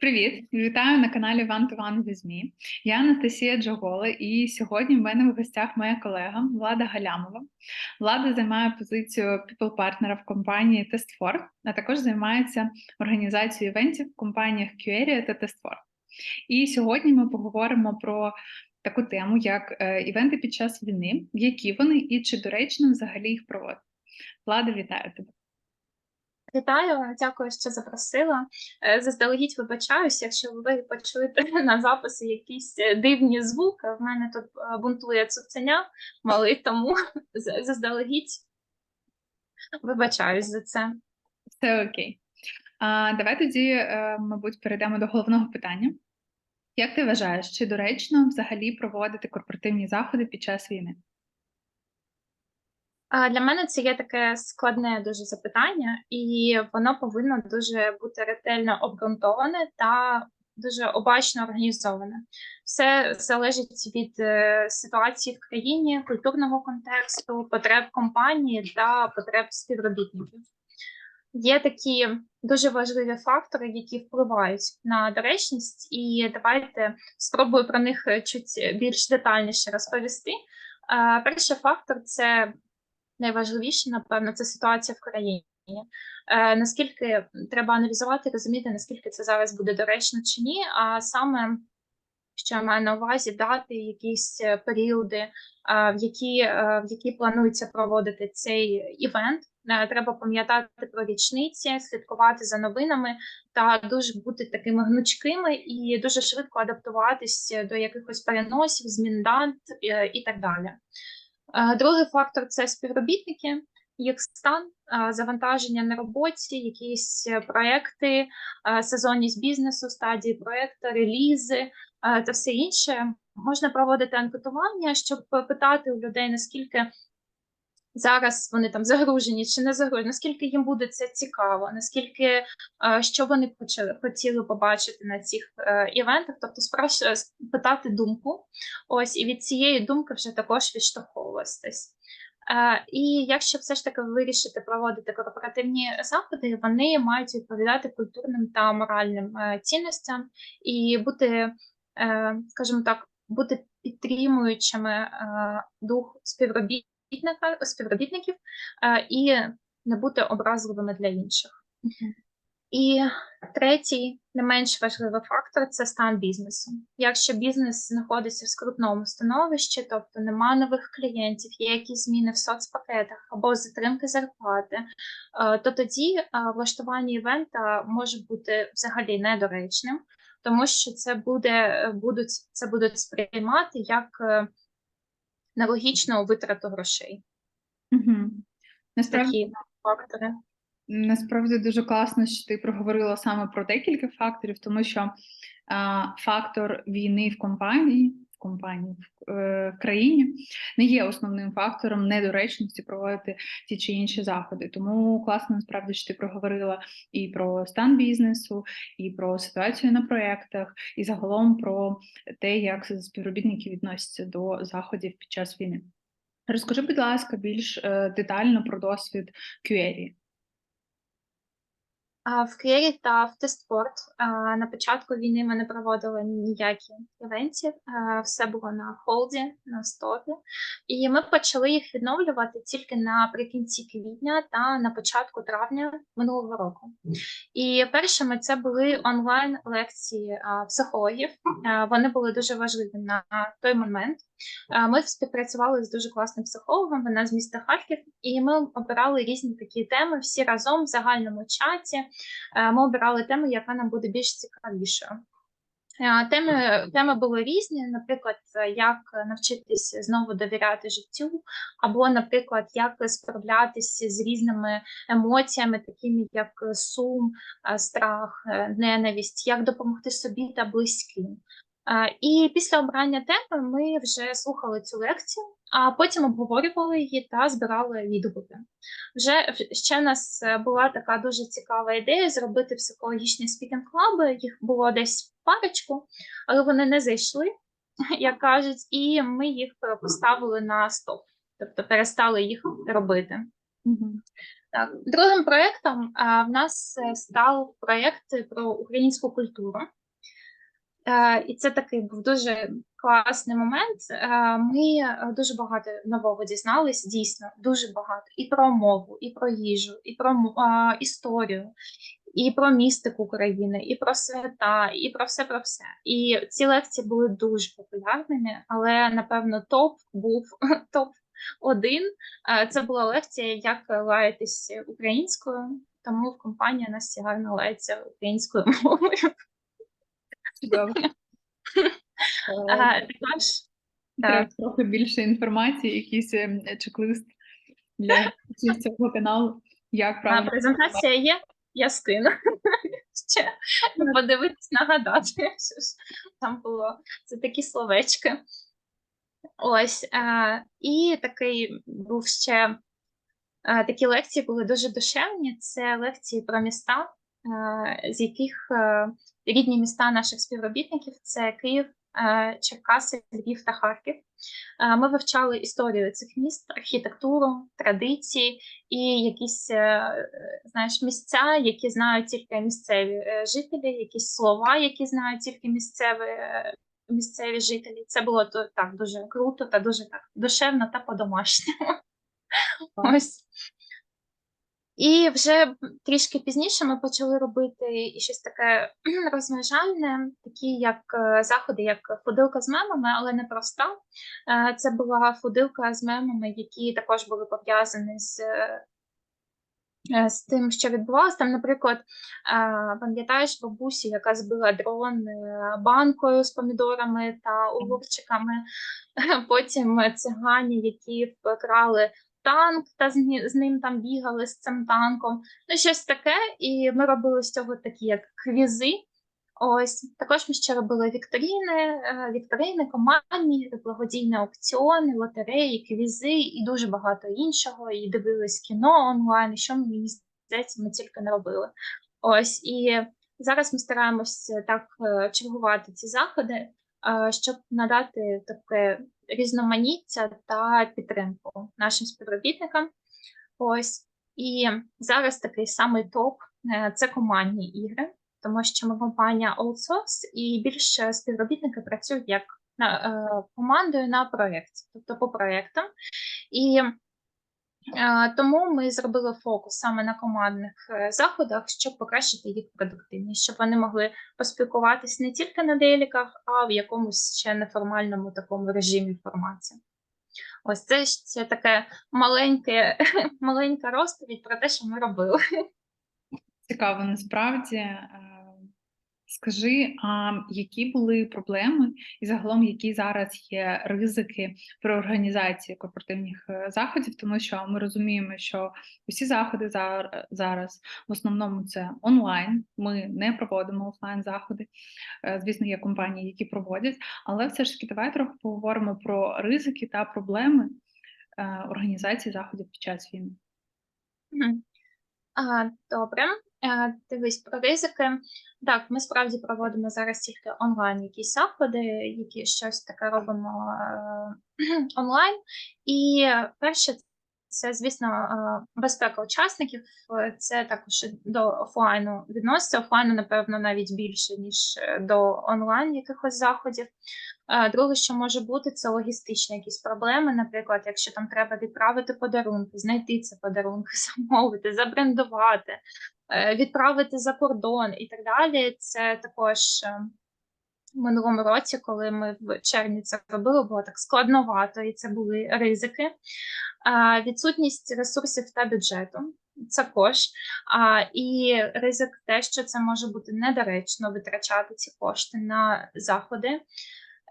Привіт, вітаю на каналі to One with Me. Я Анастасія Джогола, і сьогодні в мене в гостях моя колега Влада Галямова. Влада займає позицію people партнера в компанії TestFor, а також займається організацією івентів в компаніях QArea та TestFor. І сьогодні ми поговоримо про таку тему, як е, івенти під час війни, які вони і чи доречно взагалі їх проводити. Влада, вітаю тебе. Вітаю, дякую, що запросила. Е, Заздалегідь вибачаюсь, якщо ви почуєте на записі якісь е, дивні звуки. В мене тут е, бунтує цуценя малий, тому заздалегідь вибачаюсь за це. Все окей. А, давай тоді, мабуть, перейдемо до головного питання. Як ти вважаєш, чи доречно взагалі проводити корпоративні заходи під час війни? Для мене це є таке складне дуже запитання, і воно повинно дуже бути ретельно обґрунтоване та дуже обачно організоване. Все залежить від е, ситуації в країні, культурного контексту, потреб компанії та потреб співробітників. Є такі дуже важливі фактори, які впливають на доречність, і давайте спробую про них чуть більш детальніше розповісти. Е, Перший фактор це найважливіше, напевно, це ситуація в країні. Е, наскільки треба аналізувати, розуміти, наскільки це зараз буде доречно чи ні, а саме, що я маю на увазі, дати якісь е, періоди, е, в які, в які планується проводити цей івент. Треба пам'ятати про річниці, слідкувати за новинами та дуже бути такими гнучкими і дуже швидко адаптуватись до якихось переносів, змін дат і так далі. Е, Другий фактор це співробітники, їх стан, е, завантаження на роботі, якісь е, проекти, сезонність бізнесу, стадії проекту, релізи та все інше. Можна проводити анкетування, щоб питати у людей, наскільки зараз вони там загружені чи не загружені, наскільки їм буде це цікаво, наскільки е, що вони хоче- хотіли побачити на цих е, івентах, тобто спраш- питати думку. Ось і від цієї думки вже також відштовховуватись. Е, і якщо все ж таки вирішити проводити корпоративні заходи, вони мають відповідати культурним та моральним цінностям і бути, скажімо так, бути підтримуючими дух співробітника співробітників е, і не бути образливими для інших. І третій, не менш важливий фактор це стан бізнесу. Якщо бізнес знаходиться в скрутному становищі, тобто нема нових клієнтів, є якісь зміни в соцпакетах або затримки зарплати, е, то тоді е, влаштування івента може бути взагалі недоречним, тому що це буде будуть це будуть сприймати як е, нелогічну витрату грошей. Угу. Насправді, Такі фактори. насправді дуже класно, що ти проговорила саме про декілька факторів, тому що а, фактор війни в компанії, компанії в, е, країні не є основним фактором недоречності проводити ті чи інші заходи. Тому класно насправді, що ти проговорила і про стан бізнесу, і про ситуацію на проєктах, і загалом про те, як співробітники відносяться до заходів під час війни. Розкажи, будь ласка, більш е, детально про досвід QA. В Києві та в Тестфорд на початку війни ми не проводили ніякі івентів, все було на холді, на стопі. І ми почали їх відновлювати тільки наприкінці квітня та на початку травня минулого року. І першими це були онлайн лекції психологів. Вони були дуже важливі на той момент. А, Ми співпрацювали з дуже класним психологом, вона з міста Харків, і ми обирали різні такі теми всі разом в загальному чаті. Е, Ми обирали тему, яка нам буде більш цікавішою. Е, Теми, теми були різні, наприклад, е, як навчитись знову довіряти життю, або, наприклад, як справлятися з різними емоціями, такими як сум, е, страх, е, ненависть, як допомогти собі та близьким. І після обрання теми ми вже слухали цю лекцію, а потім обговорювали її та збирали відгуки. Вже ще в нас е, була така дуже цікава ідея зробити психологічні спікінг-клаби. Їх було десь парочку, але вони не зайшли, як кажуть, і ми їх поставили на стоп, тобто перестали їх робити. Так, другим проєктом в нас е, став проєкт про українську культуру. Е, і це такий був дуже класний момент. Е, ми е, дуже багато нового дізнались, дійсно, дуже багато. І про мову, і про їжу, і про історію, і про містику України, і про свята, і про все про все. І ці лекції були дуже популярними, але напевно топ був топ один. Це була лекція, як лаятись українською. Тому в компанії нас лається українською мовою. Чудово. Е, Також так, трохи більше інформації, якийсь ем, чек-лист для цього каналу, як а, правильно. презентація є, я скину. Ще подивитись, нагадати, що ж там було. Це такі словечки. Ось. е, І такий був ще е, такі лекції були дуже душевні. Це лекції про міста, е, з яких е, рідні міста наших співробітників це Київ, е, Черкаси, Львів та Харків. Е, Ми вивчали історію цих міст, архітектуру, традиції і якісь, е, е, знаєш, місця, які знають тільки місцеві е, жителі, якісь слова, які знають тільки місцеві, е, місцеві жителі. Це було так дуже круто та дуже так душевно та по-домашньому. Ось. І вже трішки пізніше ми почали робити і щось таке розважальне, такі як е, заходи, як фудилка з мемами, але не проста. Е, Це була фудилка з мемами, які також були пов'язані з, е, з тим, що відбувалося. Там, наприклад, пам'ятаєш бабусю, яка збила дрон банкою з помідорами та огурчиками, потім цигані, які вкрали танк та з, ним там бігали з цим танком. Ну, щось таке, і ми робили з цього такі як квізи. Ось також ми ще робили вікторини, е, вікторини, командні, благодійні аукціони, лотереї, квізи і дуже багато іншого. І дивились кіно онлайн, що мені здається, ми тільки не робили. Ось і зараз ми стараємось так е, чергувати ці заходи, е, щоб надати таке різноманіття та підтримку нашим співробітникам. Ось і зараз такий самий топ е, це командні ігри, тому що ми компанія OutSource і більше співробітники працюють як на, е, командою на проєкті, тобто по проєктам. І тому ми зробили фокус саме на командних е, заходах, щоб покращити їх продуктивність, щоб вони могли поспілкуватись не тільки на деліках, а в якомусь ще неформальному такому режимі форматі. Ось це ще таке маленьке, маленька розповідь про те, що ми робили. Цікаво, насправді. Скажи, а які були проблеми і загалом які зараз є ризики при організації корпоративних е, заходів, тому що ми розуміємо, що усі заходи зараз в основному це онлайн. Ми не проводимо офлайн заходи. Е, Звісно, є компанії, які проводять, але все ж таки давай трохи поговоримо про ризики та проблеми е, організації заходів під час війни. Добре. Е, Дивись про ризики. Так, ми справді проводимо зараз тільки онлайн якісь заходи, які щось таке робимо е, онлайн. І перше, це, звісно, е, безпека учасників. Це також до офлайну відноситься. Офлайну, напевно, навіть більше, ніж до онлайн якихось заходів. Друге, що може бути, це логістичні якісь проблеми. Наприклад, якщо там треба відправити подарунки, знайти ці подарунки, замовити, забрендувати, відправити за кордон і так далі. Це також е, в минулому році, коли ми в червні це робили, було так складновато, і це були ризики. Е, Відсутність ресурсів та бюджету. Також а, і ризик те, що це може бути недоречно витрачати ці кошти на заходи,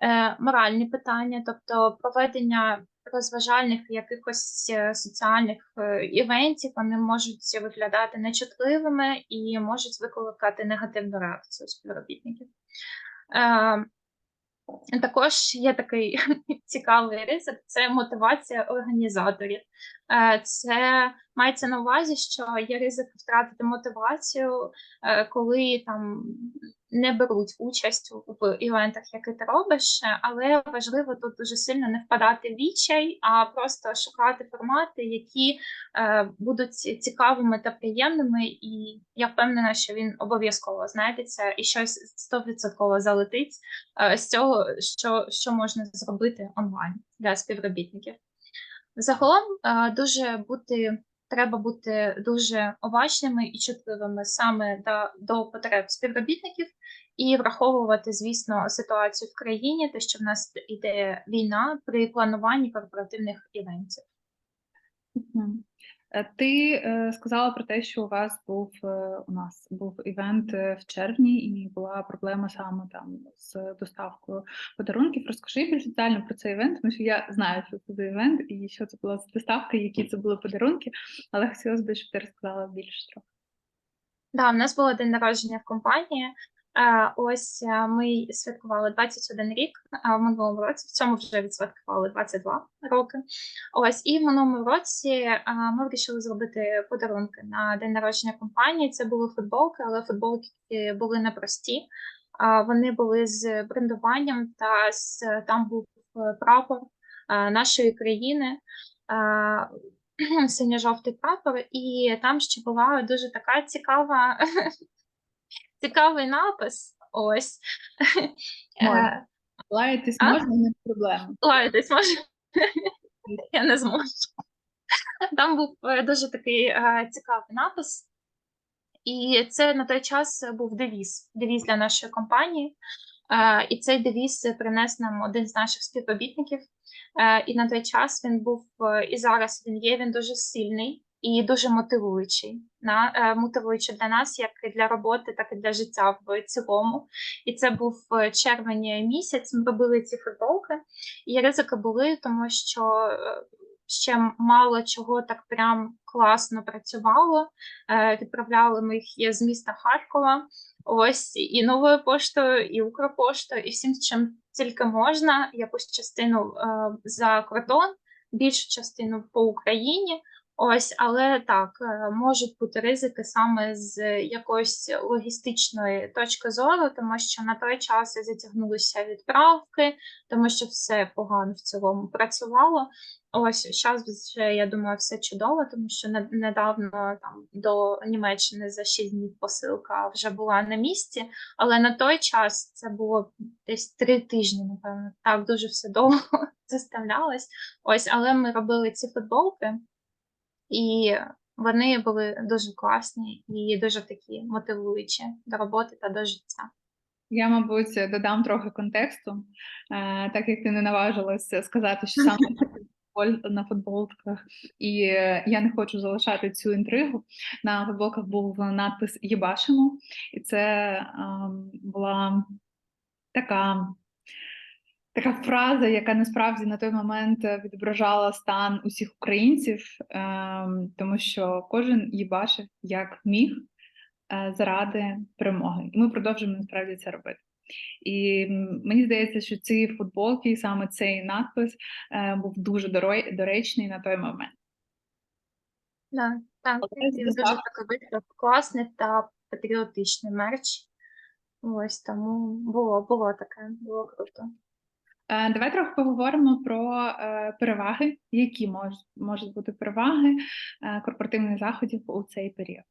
е, моральні питання, тобто проведення розважальних якихось е, соціальних е, івентів, вони можуть виглядати нечутливими і можуть викликати негативну реакцію співробітників. Е, також є такий цікавий ризик це мотивація організаторів. Це мається на увазі, що є ризик втратити мотивацію, коли там не беруть участь у- івентах, які ти робиш, але важливо тут дуже сильно не впадати в відчай, а просто шукати формати, які е, будуть цікавими та приємними. І я впевнена, що він обов'язково знайдеться і щось стовідсотково залетить е, з цього, що, що можна зробити онлайн для співробітників. Загалом е, дуже бути треба бути дуже обачними і чутливими саме до, до потреб співробітників і враховувати, звісно, ситуацію в країні, те, що в нас іде війна при плануванні корпоративних івентів. Е, Ти е, сказала про те, що у вас був е, у нас був івент в червні, і була проблема саме там з доставкою подарунків. Розкажи більш детально про цей івент, тому що я знаю, що це за івент і що це була за доставка, які це були подарунки, але хотілося б, щоб ти розказала більше трохи. Да, в нас було день народження в компанії. Е, Ось е, ми святкували 21 рік в минулому році. В цьому вже відсвяткували 22 роки. Ось і в минулому році е, ми вирішили зробити подарунки на день народження компанії. Це були футболки, але футболки були непрості. Вони були з брендуванням та з там був е, прапор е, нашої країни. е, Синьо-жовтий прапор, і там ще була дуже така цікава цікавий напис. Ось. Можна. Е, Лаятись можна, не проблема. Лаятись може. Я не зможу. Там був е, дуже такий е, цікавий напис. І це на той час був девіз, девіз для нашої компанії. І цей девіз принес нам один з наших співробітників. І на той час він був і зараз він є. Він дуже сильний і дуже мотивуючий. На е, мотивуючий для нас, як і для роботи, так і для життя в цілому. І це був е, червень місяць. Ми робили ці футболки, і ризики були, тому що е, ще мало чого так прям класно працювало. Відправляли ми їх з міста Харкова. Ось і новою поштою, і Укрпоштою, і всім, чим тільки можна. Якусь частину за кордон, більшу частину по Україні. Ось, але так, е, можуть бути ризики саме з якоїсь логістичної точки зору, тому що на той час затягнулися відправки, тому що все погано в цілому працювало. Ось зараз вже я думаю, все чудово, тому що недавно там до Німеччини за 6 днів посилка вже була на місці. Але на той час це було десь три тижні, напевно. Так дуже все довго заставлялось. Ось, але ми робили ці футболки, і вони були дуже класні і дуже такі мотивуючі до роботи та до життя. Я, мабуть, додам трохи контексту, е, так як ти не наважилася сказати, що саме на футболках, і е, я не хочу залишати цю інтригу. На футболках був надпис Єбашимо, і це була така. Така фраза, яка насправді на той момент е, відображала стан усіх українців, ем, тому що кожен їбашив як міг е, заради перемоги, і ми продовжуємо насправді це робити. І мені здається, що ці футболки, саме цей надпис е, був дуже доречний на той момент. Да, так, Але він дуже такий класний та патріотичний мерч. Ось тому було, було таке, було круто. Е, Давай трохи поговоримо про е, переваги, які мож, можуть бути переваги е, корпоративних заходів у цей період.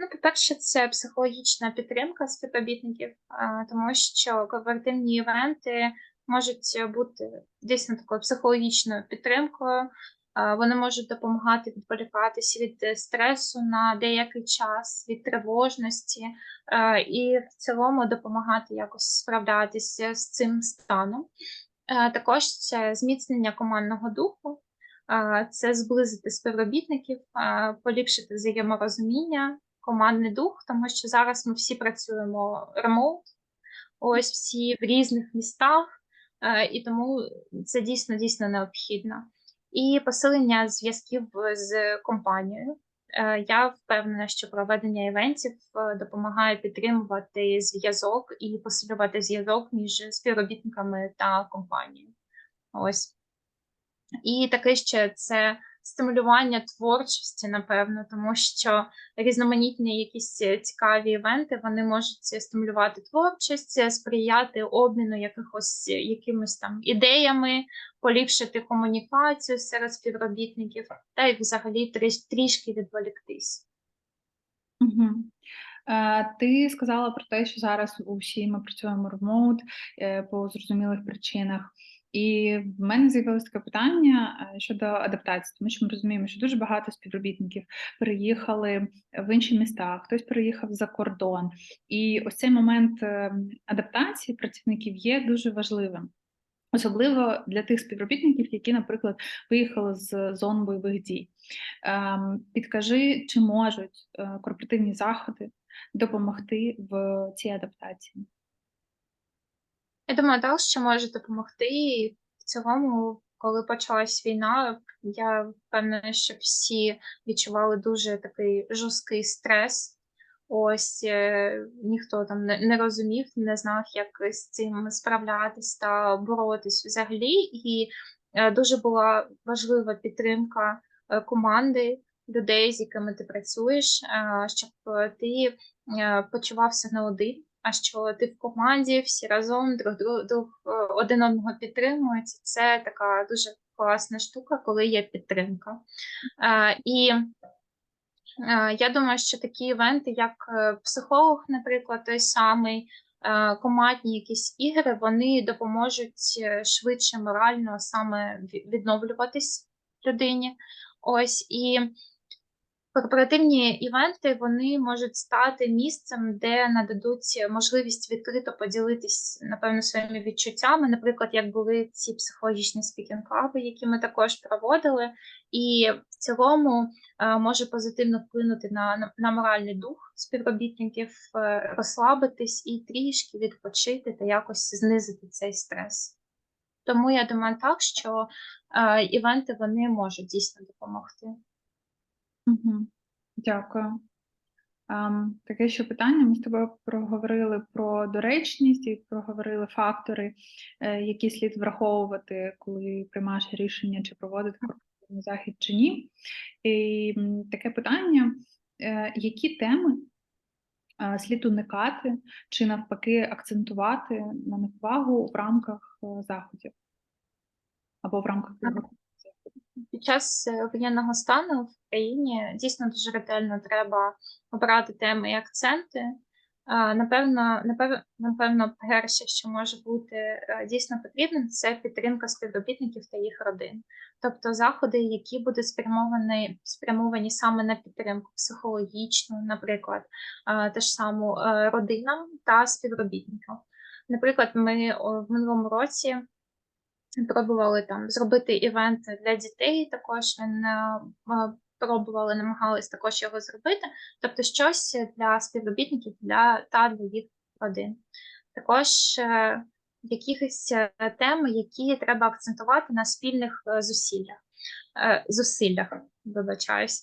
Ну, по-перше, це психологічна підтримка співробітників, тому що корпоративні івенти можуть бути дійсно такою психологічною підтримкою. Вони можуть допомагати відволікатися від е, стресу на деякий час, від тривожності, е, і в цілому допомагати якось справлятися з цим станом. Е, Також це зміцнення командного духу, це зблизити співробітників, поліпшити взаєморозуміння, командний дух, тому що зараз ми всі працюємо ремоут, ось всі в різних містах, і тому це дійсно дійсно необхідно. І посилення зв'язків з компанією. Е, Я впевнена, що проведення івентів е, допомагає підтримувати зв'язок і посилювати зв'язок між співробітниками та компанією. Ось. І таке ще це стимулювання творчості, напевно, тому що різноманітні якісь е, цікаві івенти вони можуть стимулювати творчість, е, сприяти обміну якихось е, якимись там ідеями, поліпшити комунікацію серед співробітників, та й взагалі трішки відволіктись. Угу. Ти сказала про те, що зараз усі ми працюємо ремоут по зрозумілих причинах. І в мене з'явилось таке питання е, щодо адаптації, тому що ми розуміємо, що дуже багато співробітників переїхали в інші міста, хтось переїхав за кордон. І ось цей момент е, адаптації працівників є дуже важливим. Особливо для тих співробітників, які, наприклад, виїхали з зон бойових дій. Ем, Підкажи, чи можуть е, корпоративні заходи допомогти в цій адаптації? Я думаю, так, що може допомогти. В цілому, коли почалась війна, я впевнена, що всі відчували дуже такий жорсткий стрес. Ось е, ніхто там не, не розумів, не знав, як з цим справлятись та боротись взагалі. І е, дуже була важлива підтримка е, команди, людей, з якими ти працюєш, е, щоб е, ти е, почувався не один, а що ти в команді, всі разом друг друг, е, один одного підтримують. Це така дуже класна штука, коли є підтримка. Е, І Е, Я думаю, що такі івенти, як психолог, наприклад, той самий, командні якісь ігри, вони допоможуть швидше морально саме відновлюватись людині. Ось і корпоративні івенти вони можуть стати місцем, де нададуть можливість відкрито поділитись, напевно, своїми відчуттями. Наприклад, як були ці психологічні спікінг-клаби, які ми також проводили, і в цілому е, може позитивно вплинути на, на, моральний дух співробітників, е, розслабитись і трішки відпочити та якось знизити цей стрес. Тому я думаю так, що е, івенти вони можуть дійсно допомогти. Угу. Дякую. Ем, таке ще питання. Ми з тобою проговорили про доречність і проговорили фактори, е, які слід враховувати, коли приймаєш рішення, чи проводити корпоративний захід чи ні. І таке питання: е, які теми е, слід уникати, чи навпаки акцентувати на них увагу в рамках е, заходів або в рамках? Під час е, воєнного стану в країні дійсно дуже ретельно треба обирати теми і акценти. Напевно, напевно, напевно, перше, що може бути е, дійсно потрібним, це підтримка співробітників та їх родин. Тобто заходи, які будуть спрямовані, спрямовані саме на підтримку психологічну, наприклад, те ж саму е, родинам та співробітникам. Наприклад, ми в минулому році пробували там зробити івент для дітей. Також він е, е, пробували, намагались також його зробити. Тобто, щось для співробітників для та для їх родин. Також якісь е, теми, які треба акцентувати на спільних зусиллях. Зусиллях, вибачаюсь,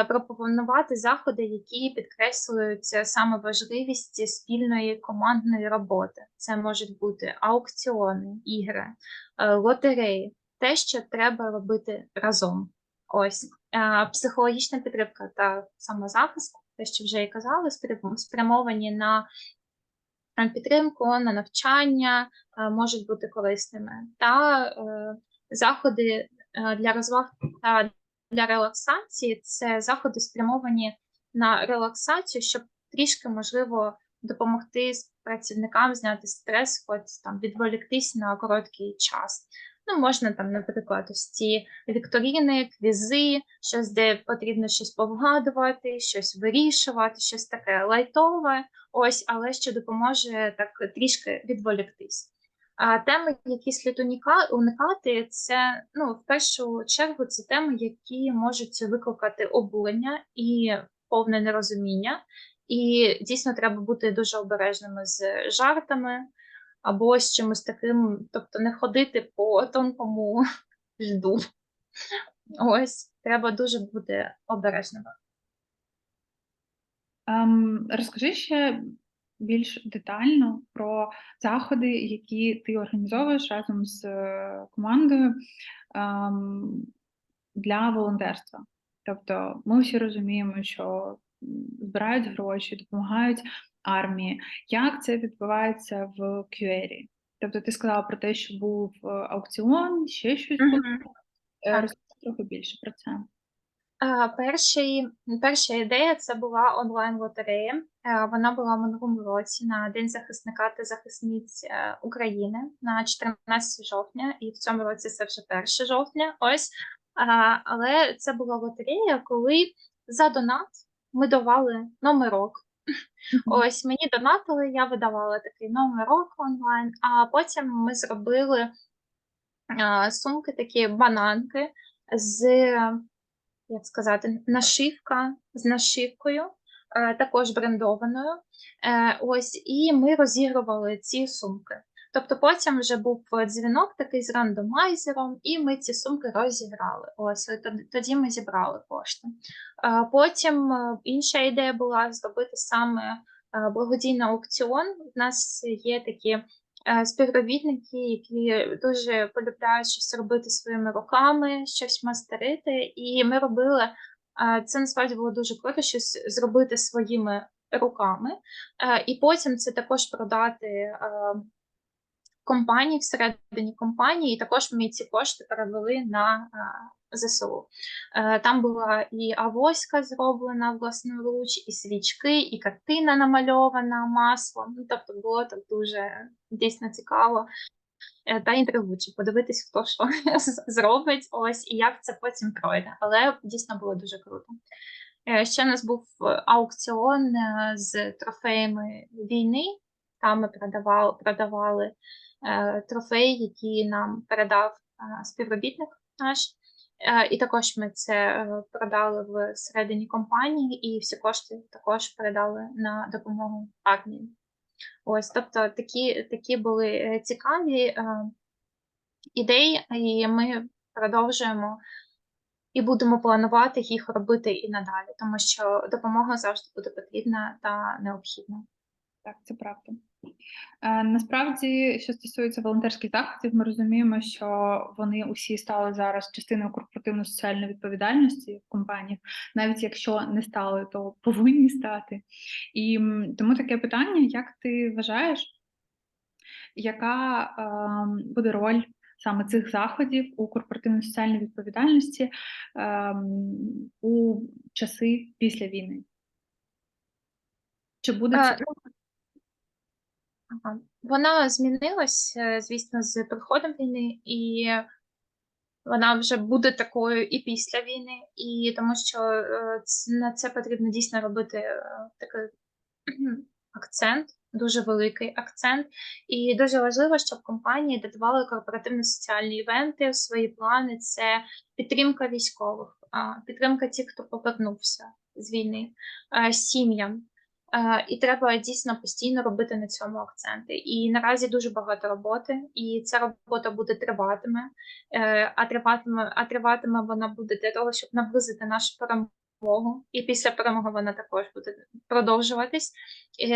Е, пропонувати заходи, які підкреслюють е, саме важливість спільної командної роботи. Це можуть бути аукціони, ігри, е, лотереї, те, що треба робити разом. Ось Е, психологічна підтримка та самозахист, те, що вже і казали, спрям- спрямовані на підтримку, на навчання, можуть бути корисними, та заходи для розваг та для релаксації це заходи спрямовані на релаксацію, щоб трішки можливо допомогти працівникам зняти стрес, хоч там відволіктись на короткий час. Ну, можна там, наприклад, ось ці вікторіни, квізи, щось, де потрібно щось повгадувати, щось вирішувати, щось таке лайтове, ось, але що допоможе так трішки відволіктись. А теми, які слід уникати, це ну, в першу чергу це теми, які можуть викликати обурення і повне нерозуміння. І дійсно треба бути дуже обережними з жартами або з чимось таким, тобто не ходити по тонкому льду. Ось треба дуже бути обережними. Ем, розкажи ще більш детально про заходи, які ти організовуєш разом з е, командою. Ем, для волонтерства. Тобто, ми всі розуміємо, що збирають гроші, допомагають армії. Як це відбувається в QA? Тобто, ти сказала про те, що був е, аукціон, ще щось було. Е, Розкажи трохи більше про це. Перший, перша ідея це була онлайн-лотерея. Е, Вона була в минулому році на День захисника та захисниць е, України на 14 жовтня, і в цьому році це вже 1 жовтня. Ось. Але це була лотерея, коли за донат ми давали номерок. Ось мені донатили, я видавала такий номерок онлайн, а потім ми зробили сумки, такі бананки з як сказати, нашивка з нашивкою, е, також брендованою. Е, ось, і ми розігрували ці сумки. Тобто потім вже був дзвінок такий з рандомайзером, і ми ці сумки розіграли. Ось тоді, ми зібрали кошти. Е, Потім е, інша ідея була зробити саме е, благодійний аукціон. У нас є такі е, співробітники, які дуже полюбляють щось робити своїми руками, щось мастерити. І ми робили е, це насправді було дуже круто, щось зробити своїми руками, Е, і потім це також продати. е, Компанії всередині компанії, і також ми ці кошти перевели на е, ЗСУ. Е, Там була і авоська зроблена власноруч, і свічки, і картина намальована маслом. Ну, тобто було так дуже дійсно цікаво е, та інтригуюче подивитись, хто що зробить, ось і як це потім пройде. Але дійсно було дуже круто. Е, Ще у нас був е, аукціон е, з трофеями війни. Там ми продавали, продавали е, трофеї, які нам передав е, співробітник наш. Е, І також ми це е, продали в середині компанії, і всі кошти також передали на допомогу армії. Ось, тобто такі, такі були е, цікаві е, ідеї, і ми продовжуємо і будемо планувати їх робити і надалі, тому що допомога завжди буде потрібна та необхідна. Так, це правда. Е, Насправді, що стосується волонтерських заходів, ми розуміємо, що вони усі стали зараз частиною корпоративно-соціальної відповідальності в компаніях, навіть якщо не стали, то повинні стати. І тому таке питання: як ти вважаєш, яка ем, буде роль саме цих заходів у корпоративно-соціальній відповідальності ем, у часи після війни? Чи буде Е, це? Вона змінилась, е, звісно, з приходом війни, і вона вже буде такою і після війни, і тому що е, на це потрібно дійсно робити е, такий акцент, дуже великий акцент. І дуже важливо, щоб компанії додавали корпоративно-соціальні івенти свої плани. Це підтримка військових, підтримка тих, хто повернувся з війни, сім'ям. Е, І треба дійсно постійно робити на цьому акценти. І наразі дуже багато роботи, і ця робота буде триватиме. Е, А триватиме, а триватиме вона буде для того, щоб наблизити нашу перемогу. І після перемоги вона також буде продовжуватись.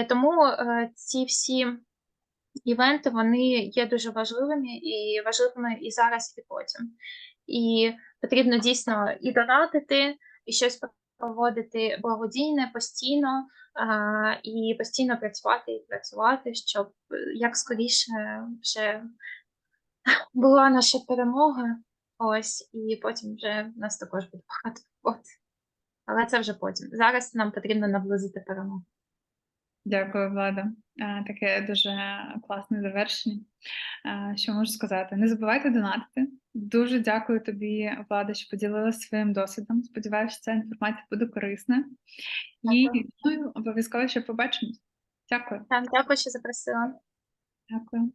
Тому е, ці всі івенти вони є дуже важливими і важливими і зараз, і потім. І потрібно дійсно і донатити, і щось проводити благодійне постійно, і постійно працювати і працювати, щоб як скоріше вже була наша перемога. Ось, і потім вже в нас також буде багато роботи. Але це вже потім. Зараз нам потрібно наблизити перемогу. Дякую, Влада. Таке дуже класне завершення. Що можу сказати? Не забувайте донатити. Дуже дякую тобі, Влада, що поділилася своїм досвідом. Сподіваюся, що ця інформація буде корисна. І ну, обов'язково ще побачимось. Дякую. Так, дякую, що запросила. Дякую.